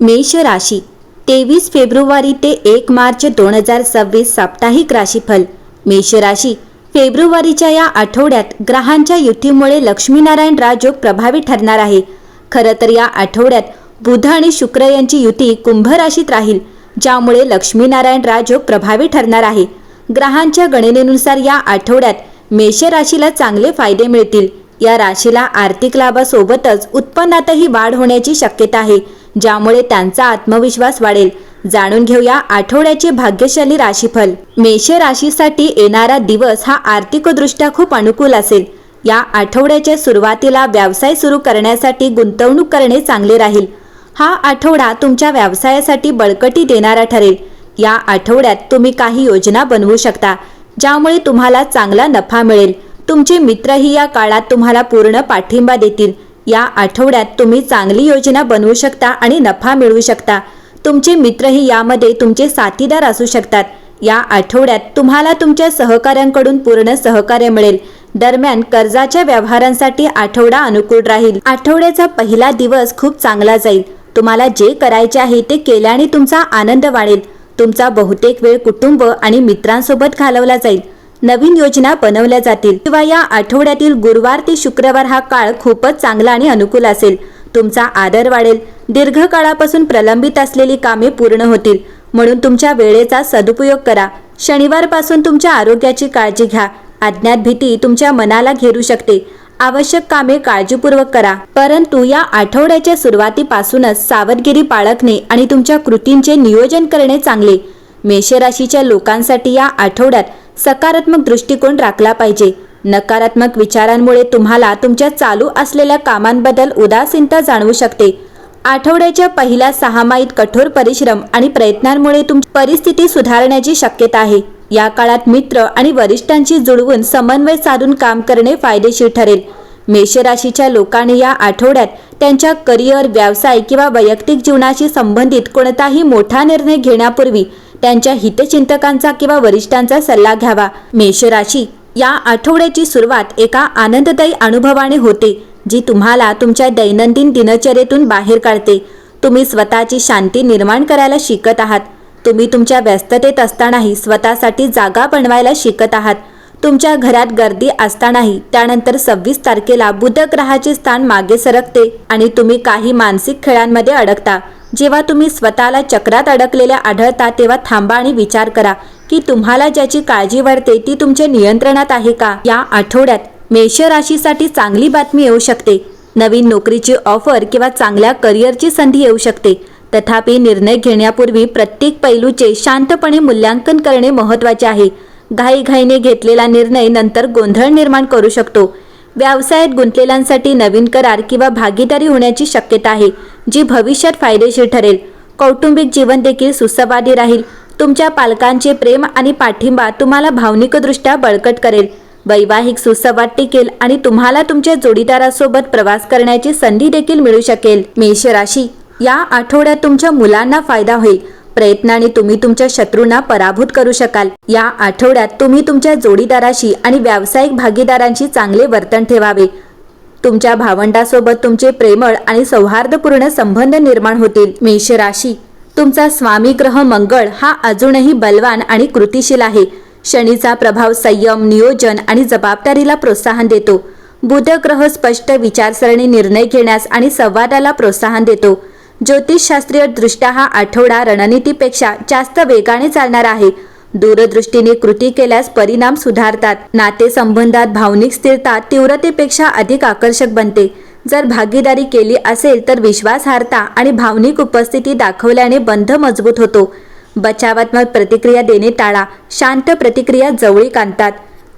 मेष राशी तेवीस फेब्रुवारी ते एक मार्च दोन हजार सव्वीस साप्ताहिक राशीफल. मेष राशी फेब्रुवारीच्या या आठवड्यात ग्रहांच्या युतीमुळे लक्ष्मीनारायण राजयोग प्रभावी ठरणार आहे. खरं तर या आठवड्यात बुध आणि शुक्र यांची युती कुंभ राशीत राहील ज्यामुळे लक्ष्मीनारायण राजयोग प्रभावी ठरणार आहे. ग्रहांच्या गणनेनुसार या आठवड्यात मेष राशीला चांगले फायदे मिळतील. या राशीला आर्थिक लाभासोबतच उत्पन्नातही वाढ होण्याची शक्यता आहे. ज्यामुळे त्यांचा आत्मविश्वास वाढेल. जाणून घेऊया आठवड्याचे भाग्यशाली राशीफल. मेष राशीसाठी येणारा दिवस हा आर्थिकदृष्ट्या खूप अनुकूल असेल. या आठवड्याच्या सुरुवातीला व्यवसाय सुरू करण्यासाठी गुंतवणूक करणे चांगले राहील. हा आठवडा तुमच्या व्यवसायासाठी बळकटी देणारा ठरेल. या आठवड्यात तुम्ही काही योजना बनवू शकता ज्यामुळे तुम्हाला चांगला नफा मिळेल. तुमचे मित्रही या काळात तुम्हाला पूर्ण पाठिंबा देतील. या आठवड्यात तुम्ही चांगली योजना बनवू शकता आणि नफा मिळवू शकता. तुमचे मित्रही यामध्ये तुमचे साथीदार असू शकतात. या आठवड्यात तुम्हाला तुमच्या सहकाऱ्यांकडून पूर्ण सहकार्य मिळेल. दरम्यान कर्जाच्या व्यवहारांसाठी आठवडा अनुकूल राहील. आठवड्याचा पहिला दिवस खूप चांगला जाईल. तुम्हाला जे करायचे आहे ते केल्याने तुमचा आनंद वाढेल. तुमचा बहुतेक वेळ कुटुंब आणि मित्रांसोबत घालवला जाईल. नवीन योजना बनवल्या जातील. किंवा या आठवड्यातील गुरुवार ते शुक्रवार हा काळ खूपच चांगला आणि अनुकूल असेल. तुमचा आदर वाढेल. दीर्घकाळापासून प्रलंबित असलेली कामे पूर्ण होतील. म्हणून तुमच्या वेळेचा सदुपयोग करा. शनिवारपासून तुमच्या आरोग्याची काळजी घ्या. अज्ञात भीती तुमच्या मनाला घेरू शकते. आवश्यक कामे काळजीपूर्वक करा. परंतु या आठवड्याच्या सुरुवातीपासूनच सावधगिरी बाळगणे आणि तुमच्या कृतींचे नियोजन करणे चांगले. मेषराशीच्या लोकांसाठी या आठवड्यात सकारात्मक दृष्टिकोन राखला पाहिजे. नकारात्मक विचारांमुळे तुम्हाला तुमच्या चालू असलेल्या कामांबद्दल उदासीनता जाणवू शकते. आठवड्याच्या पहिल्या सहामाहीत कठोर परिश्रम आणि प्रयत्नांमुळे तुमची परिस्थिती सुधारण्याची शक्यता आहे. या काळात मित्र आणि वरिष्ठांशी जुळवून समन्वय साधून काम करणे फायदेशीर ठरेल. मेषराशीच्या लोकांनी या आठवड्यात त्यांच्या करिअर व्यवसाय किंवा वैयक्तिक जीवनाशी संबंधित कोणताही मोठा निर्णय घेण्यापूर्वी त्यांच्या हितचिंतकांचा किंवा वरिष्ठांचा सल्ला घ्यावा. मेषराशी या आठवड्याची सुरुवात एका आनंददायी अनुभवाने होते जी तुम्हाला तुमच्या दैनंदिन दिनचर्येतून बाहेर काढते. तुम्ही स्वतःची शांती निर्माण करायला शिकत आहात. तुम्ही तुमच्या व्यस्ततेत असतानाही स्वतःसाठी जागा बनवायला शिकत आहात. तुमच्या घरात गर्दी असतानाही त्यानंतर सव्वीस तारखेला बुध ग्रहाचे स्थान मागे सरकते आणि तुम्ही काही मानसिक खेळांमध्ये अडकता. जेव्हा तुम्ही स्वतःला चक्रात अडकलेल्या आढळता तेव्हा थांबा आणि विचार करा की तुम्हाला ज्याची काळजी वाढते ती तुमच्या नियंत्रणात आहे का? या आठवड्यात मेष राशीसाठी चांगली बातमी येऊ शकते. नवीन नोकरीची ऑफर किंवा चांगल्या करिअरची संधी येऊ शकते. तथापि निर्णय घेण्यापूर्वी प्रत्येक पैलूचे शांतपणे मूल्यांकन करणे महत्त्वाचे आहे. घाईघाईने घेतलेला निर्णय नंतर गोंधळ निर्माण करू शकतो. व्यवसायात गुंतलेल्यांसाठी नवीन करार किंवा भागीदारी होण्याची शक्यता आहे. जी भविष्यात फायदेशीर ठरेल. कौटुंबिक जीवन देखील सुसंवादी राहील. तुमच्या पालकांचे प्रेम आणि पाठिंबा तुम्हाला भावनिकदृष्ट्या बळकट करेल. वैवाहिक सुसंवाद टिकेल आणि तुम्हाला तुमच्या जोडीदारासोबत प्रवास करण्याची संधी देखील मिळू शकेल. मेष राशी. या आठवड्यात तुमच्या मुलांना फायदा होईल. प्रयत्नाने तुम्ही तुमच्या शत्रूंना पराभूत करू शकाल. या आठवड्यात तुम्ही तुमच्या जोडीदाराशी आणि व्यावसायिक भागीदारांशी चांगले वर्तन ठेवावे. तुमच्या भावंडासोबत तुमचे प्रेमळ आणि सौहार्दपूर्ण संबंध निर्माण होतील. मेष राशी. तुमचा स्वामी ग्रह मंगळ हा अजूनही बलवान आणि कृतिशील आहे. शनीचा प्रभाव संयम नियोजन आणि जबाबदारीला प्रोत्साहन देतो. बुध ग्रह स्पष्ट विचारसरणी निर्णय घेण्यास आणि संवादाला प्रोत्साहन देतो. ज्योतिषशास्त्रीय दृष्ट्या हा आठवडा रणनीतीपेक्षा जास्त वेगाने चालणारा आहे. दूरदृष्टीने कृती केल्यास परिणाम सुधारतात. नातेसंबंधात भावनिक स्थिरता तीव्रतेपेक्षा अधिक आकर्षक बनते. जर भागीदारी केली असेल तर विश्वासार्हता आणि भावनिक उपस्थिती दाखवल्याने बंध मजबूत होतो. बचावात्मक प्रतिक्रिया देणे टाळा. शांत प्रतिक्रिया जवळीक आणतात.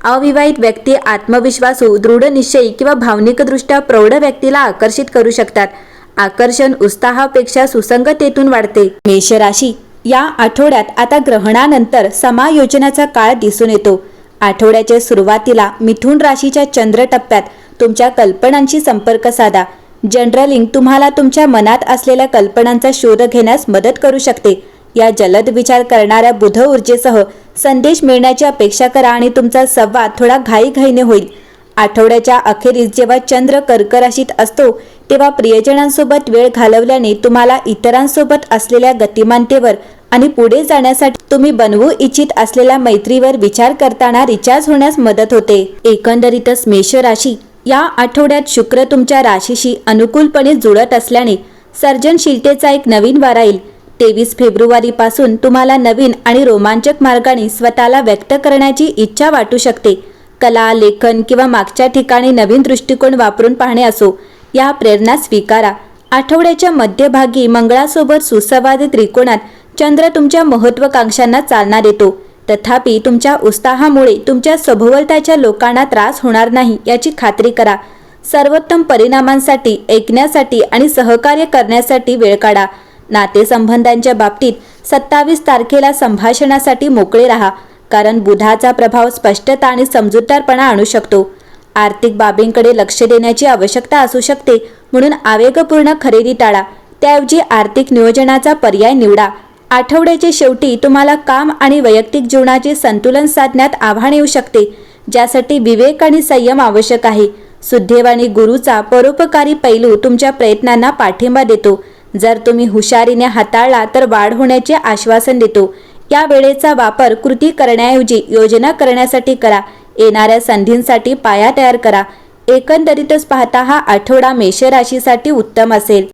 अविवाहित व्यक्ती आत्मविश्वासू दृढ निश्चयी किंवा भावनिकदृष्ट्या प्रौढ व्यक्तीला आकर्षित करू शकतात. आकर्षण उत्साहापेक्षा सुसंगतेतून वाढते. मेषराशी या आठवड्यात आता ग्रहणानंतर समायोजनाचा काळ दिसून येतो. आठवड्याच्या सुरुवातीला मिथुन राशीच्या चंद्र टप्प्यात तुमच्या कल्पनांशी संपर्क साधा. जनरलिंग तुम्हाला तुमच्या मनात असलेल्या कल्पनांचा शोध घेण्यास मदत करू शकते. या जलद विचार करणाऱ्या बुध ऊर्जेसह संदेश मिळण्याची अपेक्षा करा आणि तुमचा संवाद थोडा घाईघाईने होईल. आठवड्याच्या अखेरीस जेव्हा चंद्र कर्क राशीत असतो तेव्हा प्रियजनांसोबत वेळ घालवल्याने तुम्हाला इतरांसोबत असलेल्या गतिमानतेवर आणि पुढे जाण्यासाठी तुम्ही बनवू इच्छित असलेल्या मैत्रीवर विचार करताना रिचार्ज होण्यास मदत होते. एकंदरीतच मेष राशी या आठवड्यात शुक्र तुमच्या राशीशी अनुकूलपणे जुळत असल्याने सर्जनशीलतेचा एक नवीन वारा येईल. तेवीस फेब्रुवारीपासून तुम्हाला नवीन आणि रोमांचक मार्गाने स्वतःला व्यक्त करण्याची इच्छा वाटू शकते. कला लेखन किंवा मागच्या ठिकाणी नवीन दृष्टिकोन वापरून पाहणे असो या प्रेरणा स्वीकारा. आठवड्याच्या मध्यभागी मंगळासोबत सुसंवादी त्रिकोणात चंद्र तुमच्या महत्वाकांक्षांना चालना देतो. तथापि तुमच्या उत्साहामुळे तुमच्या सभोवताच्या लोकांना त्रास होणार नाही याची खात्री करा. सर्वोत्तम परिणामांसाठी ऐकण्यासाठी आणि सहकार्य करण्यासाठी वेळ काढा. नातेसंबंधांच्या बाबतीत सत्तावीस तारखेला संभाषणासाठी मोकळे राहा. कारण बुधाचा प्रभाव स्पष्टता आणि समजूतदारपणा आणू शकतो. आर्थिक बाबींकडे लक्ष देण्याची आवश्यकता असू शकते म्हणून आवेगपूर्ण खरेदी टाळा. त्याऐवजी आर्थिक नियोजनाचा पर्याय निवडा. आठवड्याच्या शेवटी तुम्हाला काम आणि वैयक्तिक जीवनाचे संतुलन साधण्यात आव्हान येऊ शकते ज्यासाठी विवेक आणि संयम आवश्यक आहे. सुदैव आणि गुरुचा परोपकारी पैलू तुमच्या प्रयत्नांना पाठिंबा देतो. जर तुम्ही हुशारीने हाताळला तर वाढ होण्याचे आश्वासन देतो. या वेळेचा वापर कृती करण्याऐवजी योजना करण्यासाठी करा. येणाऱ्या संधींसाठी पाया तयार करा. एकंदरीतच पाहता हा आठवडा मेषराशीसाठी उत्तम असेल.